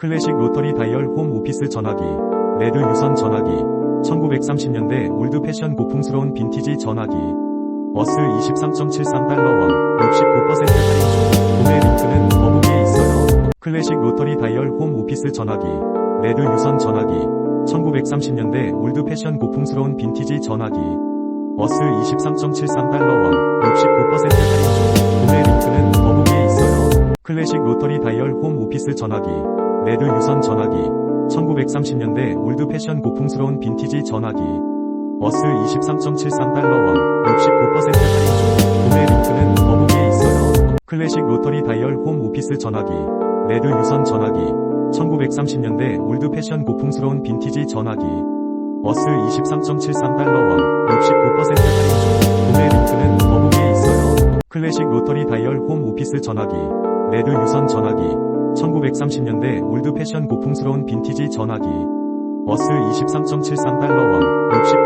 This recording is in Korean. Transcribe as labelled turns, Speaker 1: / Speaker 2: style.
Speaker 1: 클래식 로터리 다이얼 홈 오피스 전화기, 레드 유선 전화기, 1930년대 올드 패션 고풍스러운 빈티지 전화기, 어스 23.73달러 원, 69% 할인 중, 구매 링크는 더보기에 있어요. 클래식 로터리 다이얼 홈 오피스 전화기, 레드 유선 전화기, 1930년대 올드 패션 고풍스러운 빈티지 전화기, 어스 23.73달러 원, 69% 할인 중, 구매 링크는 더보기에 있어요. 클래식 로터리 다이얼 홈 오피스 전화기, 레드 유선 전화기, 1930년대 올드 패션 고풍스러운 빈티지 전화기, 어스 23.73달러 원, 69% 할인 중, 구매 링크는 더보기에 있어요. 클래식 로터리 다이얼 홈 오피스 전화기, 레드 유선 전화기, 1930년대 올드 패션 고풍스러운 빈티지 전화기, 어스 23.73달러 원, 69% 할인 중, 구매 링크는 더보기에 있어요. 클래식 로터리 다이얼 홈 오피스 전화기, 레드 유선 전화기, 1930년대 올드 패션 고풍스러운 빈티지 전화기, 어스 23.73달러 원, 69